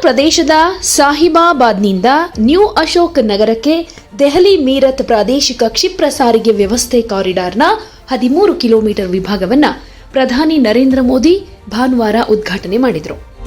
ಪ್ರದೇಶದ ಸಾಹಿಬಾಬಾದ್ನಿಂದ ನ್ಯೂ ಅಶೋಕ್ ನಗರಕ್ಕೆ ದೆಹಲಿ ಮೀರತ್ ಪ್ರಾದೇಶಿಕ ಕ್ಷಿಪ್ರ ಸಾರಿಗೆ ವ್ಯವಸ್ಥೆ ಕಾರಿಡಾರ್ನ ಹದಿಮೂರು ಕಿಲೋಮೀಟರ್ ವಿಭಾಗವನ್ನ ಪ್ರಧಾನಿ ನರೇಂದ್ರ ಮೋದಿ ಭಾನುವಾರ ಉದ್ಘಾಟನೆ ಮಾಡಿದರು.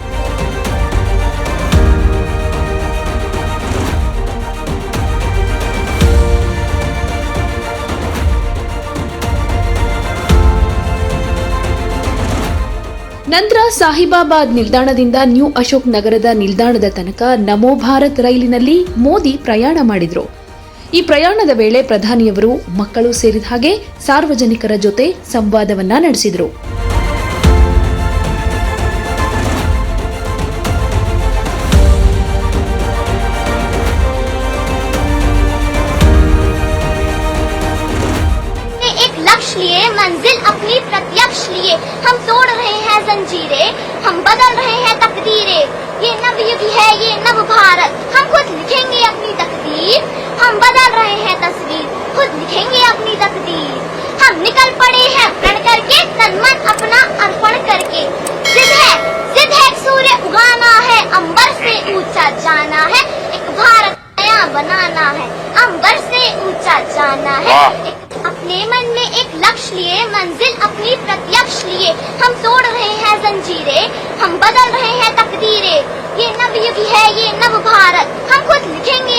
ನಂತರ ಸಾಹಿಬಾಬಾದ್ ನಿಲ್ದಾಣದಿಂದ ನ್ಯೂ ಅಶೋಕ್ ನಗರದ ನಿಲ್ದಾಣದ ತನಕ ನಮೋ ಭಾರತ್ ರೈಲಿನಲ್ಲಿ ಮೋದಿ ಪ್ರಯಾಣ ಮಾಡಿದ್ರು ಈ ಪ್ರಯಾಣದ ವೇಳೆ ಪ್ರಧಾನಿಯವರು ಮಕ್ಕಳು ಸೇರಿದ ಹಾಗೆ ಸಾರ್ವಜನಿಕರ ಜೊತೆ ಸಂವಾದವನ್ನ ನಡೆಸಿದರು ने एक लक्ष्य लिए मंजिल अपनी प्रत्यक्ष लिए हम तोड़ रहे हैं जंजीरें हम बदल रहे हैं तकदीरें। ये नव युग है ये नव भारत। हम खुद लिखेंगे अपनी तकदीर। हम बदल रहे हैं तस्वीर खुद लिखेंगे अपनी तकदीर। हम निकल पड़े हैं प्रण करके तन मन अपना अर्पण करके। जिद है जिद है सूर्य उगाना है अंबर से ऊँचा जाना है। एक भारत नया बनाना है अंबर से ऊँचा जाना है। एक अपने मन में एक लक्ष्य लिए, मंजिल अपनी प्रत्यक्ष लिए। हम तोड़ रहे हैं जंजीरे, हम बदल रहे हैं तकदीरें। ये नव युग है, ये नव भारत। हम खुद लिखेंगे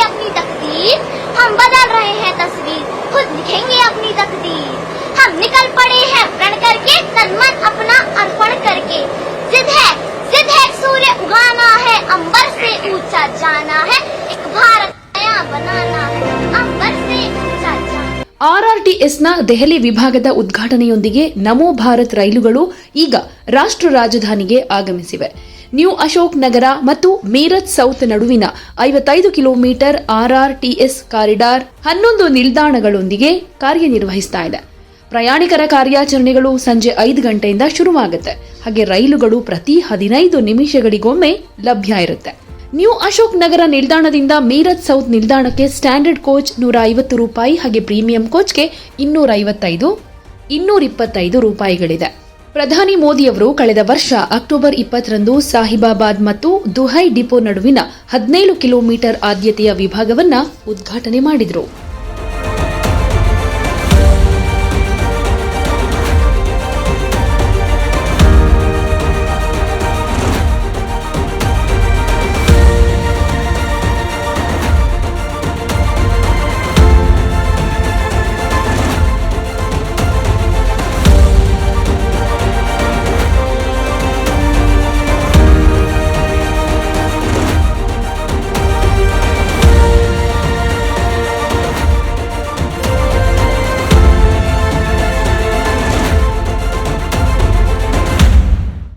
ಆರ್ಆರ್ಟಿಎಸ್ನ ದೆಹಲಿ ವಿಭಾಗದ ಉದ್ಘಾಟನೆಯೊಂದಿಗೆ ನಮೋ ಭಾರತ್ ರೈಲುಗಳು ಈಗ ರಾಷ್ಟ್ರ ರಾಜಧಾನಿಗೆ ಆಗಮಿಸಿವೆ. ನ್ಯೂ ಅಶೋಕ್ ನಗರ ಮತ್ತು ಮೀರತ್ ಸೌತ್ ನಡುವಿನ ಐವತ್ತೈದು ಕಿಲೋಮೀಟರ್ ಆರ್ಆರ್ಟಿಎಸ್ ಕಾರಿಡಾರ್ ಹನ್ನೊಂದು ನಿಲ್ದಾಣಗಳೊಂದಿಗೆ ಕಾರ್ಯನಿರ್ವಹಿಸ್ತಾ ಇದೆ. ಪ್ರಯಾಣಿಕರ ಕಾರ್ಯಾಚರಣೆಗಳು ಸಂಜೆ ಐದು ಗಂಟೆಯಿಂದ ಶುರುವಾಗುತ್ತೆ. ಹಾಗೆ ರೈಲುಗಳು ಪ್ರತಿ ಹದಿನೈದು ನಿಮಿಷಗಳಿಗೊಮ್ಮೆ ಲಭ್ಯ ಇರುತ್ತೆ. ನ್ಯೂ ಅಶೋಕ್ ನಗರ ನಿಲ್ದಾಣದಿಂದ ಮೀರತ್ ಸೌತ್ ನಿಲ್ದಾಣಕ್ಕೆ ಸ್ಟ್ಯಾಂಡರ್ಡ್ ಕೋಚ್ ನೂರ ಐವತ್ತು ರೂಪಾಯಿ ಹಾಗೆ ಪ್ರೀಮಿಯಂ ಕೋಚ್ಗೆ ಇನ್ನೂರ ಐವತ್ತೈದು ಇನ್ನೂರ ಇಪ್ಪತ್ತೈದು ರೂಪಾಯಿಗಳಿದೆ. ಪ್ರಧಾನಿ ಮೋದಿಯವರು ಕಳೆದ ವರ್ಷ ಅಕ್ಟೋಬರ್ ಇಪ್ಪತ್ತರಂದು ಸಾಹಿಬಾಬಾದ್ ಮತ್ತು ದುಹೈ ಡಿಪೋ ನಡುವಿನ ಹದಿನೇಳು ಕಿಲೋಮೀಟರ್ ಆದ್ಯತೆಯ ವಿಭಾಗವನ್ನು ಉದ್ಘಾಟನೆ ಮಾಡಿದರು.